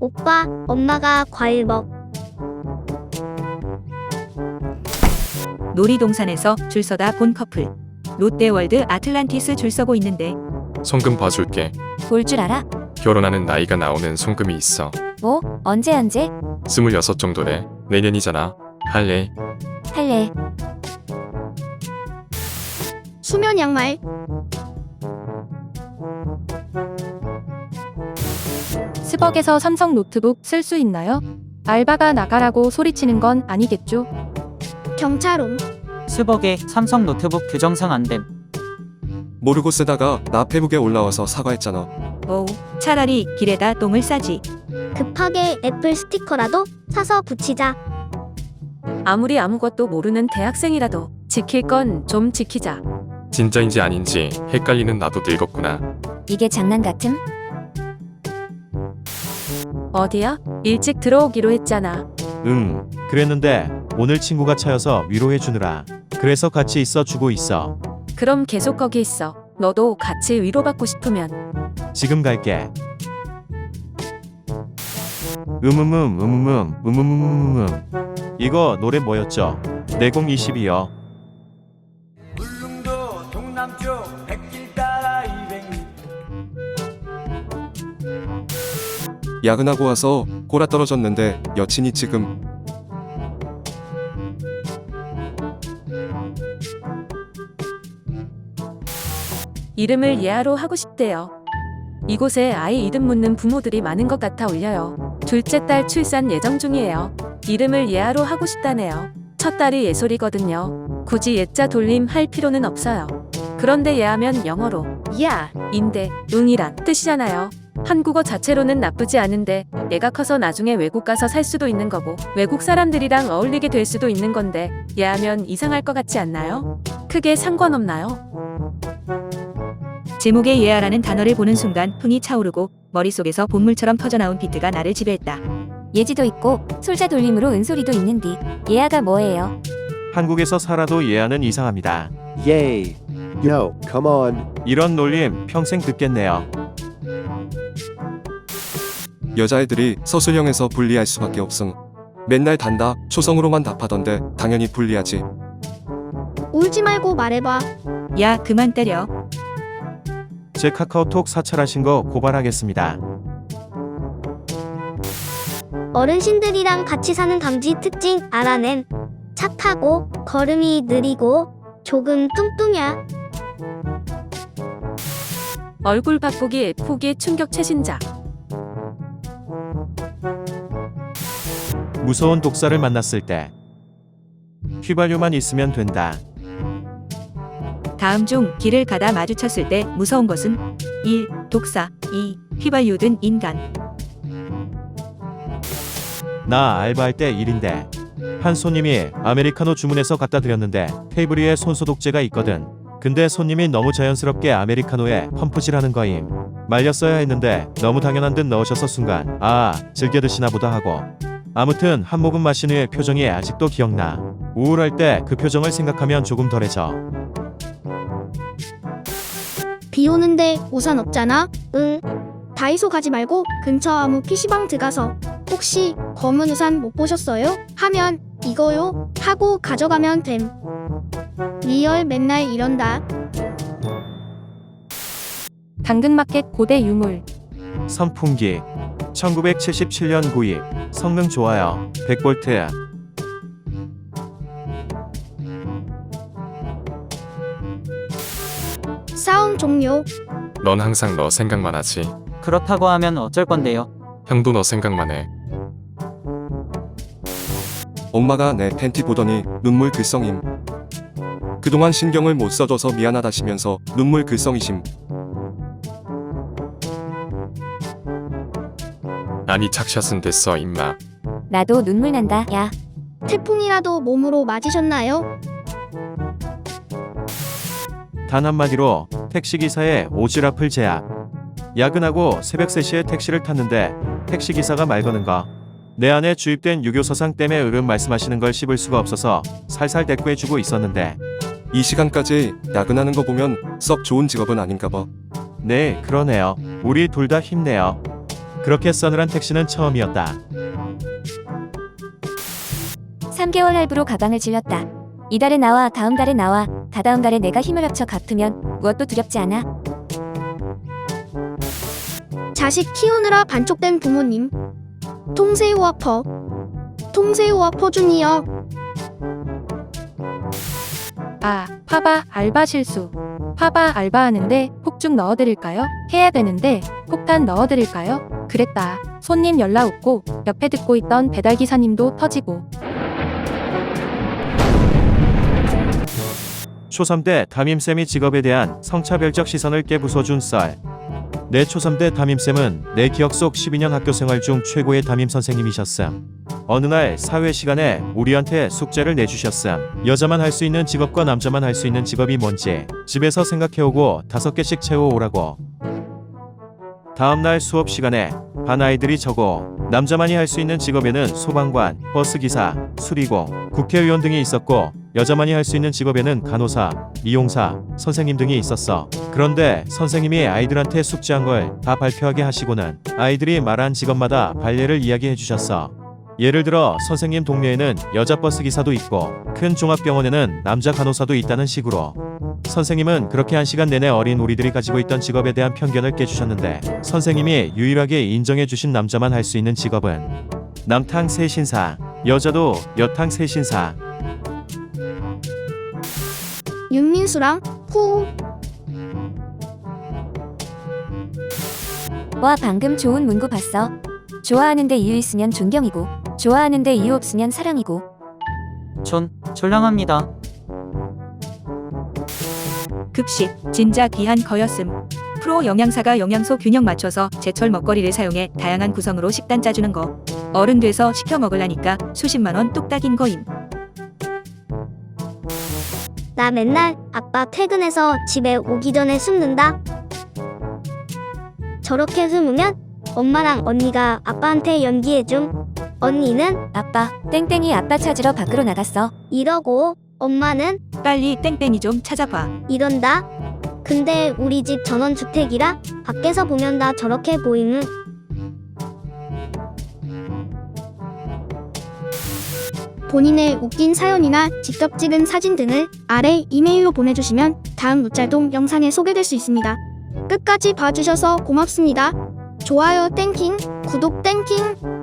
오빠, 엄마가 과일 먹. 놀이동산에서 줄 서다 본 커플. 롯데월드 아틀란티스 줄 서고 있는데 송금 봐줄게. 볼 줄 알아? 결혼하는 나이가 나오는 송금이 있어. 뭐? 언제 언제? 스물여섯 정도래. 내년이잖아. 할래. 할래. 수면 양말. 스벅에서 삼성 노트북 쓸 수 있나요? 알바가 나가라고 소리치는 건 아니겠죠? 경찰옴. 스벅에 삼성 노트북 규정상 안됨. 모르고 쓰다가 나 페북에 올라와서 사과했잖아. 어우 차라리 길에다 똥을 싸지. 급하게 애플 스티커라도 사서 붙이자. 아무리 아무것도 모르는 대학생이라도 지킬 건 좀 지키자. 진짜인지 아닌지 헷갈리는 나도 늙었구나. 이게 장난 같음? 어디야? 일찍 들어오기로 했잖아. 응, 그랬는데 오늘 친구가 차여서 위로해 주느라. 그래서 같이 있어 주고 있어. 그럼 계속 거기 있어. 너도 같이 위로받고 싶으면 지금 갈게. 음음음 음음음 음음음음음. 이거 노래 뭐였죠? 내공 22요. 야근하고 와서 골아 떨어졌는데 여친이 지금 이름을 예아로 하고 싶대요. 이곳에 아이 이름 묻는 부모들이 많은 것 같아 울려요. 둘째 딸 출산 예정 중이에요. 이름을 예아로 하고 싶다네요. 첫 딸이 예솔이거든요. 굳이 예자 돌림 할 필요는 없어요. 그런데 예하면 영어로 야, 인데 응이란 뜻이잖아요. 한국어 자체로는 나쁘지 않은데 얘가 커서 나중에 외국 가서 살 수도 있는 거고 외국 사람들이랑 어울리게 될 수도 있는 건데 얘하면 이상할 것 같지 않나요? 크게 상관없나요? 제목에 예아라는 단어를 보는 순간 흥이 차오르고 머릿속에서 본물처럼 터져나온 비트가 나를 지배했다. 예지도 있고 솔자 돌림으로 은솔이도 있는디. 예아가 뭐예요? 한국에서 살아도 얘하는 이상합니다. Yay. Yo, come on. 이런 놀림 평생 듣겠네요. 여자애들이 서술형에서 불리할 수밖에 없음. 맨날 단다 초성으로만 답하던데 당연히 불리하지. 울지 말고 말해봐. 야 그만 때려. 제 카카오톡 사찰하신 거 고발하겠습니다. 어르신들이랑 같이 사는 감지 특징 알아낸. 착하고 걸음이 느리고 조금 뚱뚱야. 얼굴 바꾸기 포기 충격 최신작. 무서운 독사를 만났을 때 휘발유만 있으면 된다. 다음 중 길을 가다 마주쳤을 때 무서운 것은 1. 독사 2. 휘발유 든 인간 나 알바할 때 일인데 한 손님이 아메리카노 주문해서 갖다 드렸는데 테이블 위에 손소독제가 있거든. 근데 손님이 너무 자연스럽게 아메리카노에 펌프질하는 거임. 말렸어야 했는데 너무 당연한 듯 넣으셔서 순간 아 즐겨 드시나 보다 하고 아무튼 한 모금 마신 후의 표정이 아직도 기억나. 우울할 때 그 표정을 생각하면 조금 덜해져. 비 오는데 우산 없잖아? 응. 다이소 가지 말고 근처 아무 PC방 들어가서 혹시 검은 우산 못 보셨어요? 하면 이거요? 하고 가져가면 됨. 리얼 맨날 이런다. 당근마켓 고대 유물. 선풍기 1977년 구입 성능 좋아요 100V 싸움 종료. 넌 항상 너 생각만 하지. 그렇다고 하면 어쩔 건데요. 형도 너 생각만 해. 엄마가 내 팬티 보더니 눈물 글썽임. 그동안 신경을 못 써줘서 미안하다시면서 눈물 글썽이심. 아니 착샷은 됐어 임마. 나도 눈물 난다. 야, 태풍이라도 몸으로 맞으셨나요? 단 한마디로 택시기사의 오지랖을 제압. 야근하고 새벽 3시에 택시를 탔는데 택시기사가 말 거는 거. 내 안에 주입된 유교 서상 때문에 으름 말씀하시는 걸 씹을 수가 없어서 살살 대꾸해주고 있었는데 이 시간까지 야근하는 거 보면 썩 좋은 직업은 아닌가 봐. 네 그러네요. 우리 둘 다 힘내요. 그렇게 서늘한 택시는 처음이었다. 3개월 할부로 가방을 질렀다. 이달에 나와 다음 달에 나와 다다음 달에 내가 힘을 합쳐 갚으면 무엇도 두렵지 않아. 자식 키우느라 반쪽된 부모님. 통새우와 퍼. 통새우와 퍼 주니어. 아, 파바 알바 실수. 파바 알바하는데 폭죽 넣어드릴까요? 해야 되는데 폭탄 넣어드릴까요? 그랬다. 손님 연락 없고 옆에 듣고 있던 배달기사님도 터지고 초3 때 담임쌤이 직업에 대한 성차별적 시선을 깨부숴준 썰. 내 초3 때 담임쌤은 내 기억 속 12년 학교 생활 중 최고의 담임 선생님이셨음. 어느 날 사회 시간에 우리한테 숙제를 내주셨음. 여자만 할 수 있는 직업과 남자만 할 수 있는 직업이 뭔지 집에서 생각해오고 다섯 개씩 채워오라고. 다음날 수업 시간에 반 아이들이 적어 남자만이 할 수 있는 직업에는 소방관, 버스기사, 수리공, 국회의원 등이 있었고 여자만이 할 수 있는 직업에는 간호사, 미용사, 선생님 등이 있었어. 그런데 선생님이 아이들한테 숙제한 걸 다 발표하게 하시고는 아이들이 말한 직업마다 발례를 이야기해 주셨어. 예를 들어 선생님 동네에는 여자 버스 기사도 있고 큰 종합병원에는 남자 간호사도 있다는 식으로 선생님은 그렇게 한 시간 내내 어린 우리들이 가지고 있던 직업에 대한 편견을 깨주셨는데 선생님이 유일하게 인정해 주신 남자만 할 수 있는 직업은 남탕 세신사 여자도 여탕 세신사 윤민수랑 후. 와 방금 좋은 문구 봤어. 좋아하는데 이유 있으면 존경이고 좋아하는데 이유 없으면 사랑이고 전 졸량합니다. 급식 진짜 귀한 거였음. 프로 영양사가 영양소 균형 맞춰서 제철 먹거리를 사용해 다양한 구성으로 식단 짜주는 거. 어른 돼서 시켜 먹으려니까 수십만 원 뚝딱인 거임. 나 맨날 아빠 퇴근해서 집에 오기 전에 숨는다. 저렇게 숨으면 엄마랑 언니가 아빠한테 연기해줌. 언니는 아빠 땡땡이 아빠 찾으러 밖으로 나갔어. 이러고 엄마는 빨리 땡땡이 좀 찾아봐. 이런다. 근데 우리 집 전원주택이라 밖에서 보면 다 저렇게 보이는. 본인의 웃긴 사연이나 직접 찍은 사진 등을 아래 이메일로 보내주시면 다음 루짤동 영상에 소개될 수 있습니다. 끝까지 봐주셔서 고맙습니다. 좋아요 땡킹, 구독 땡킹.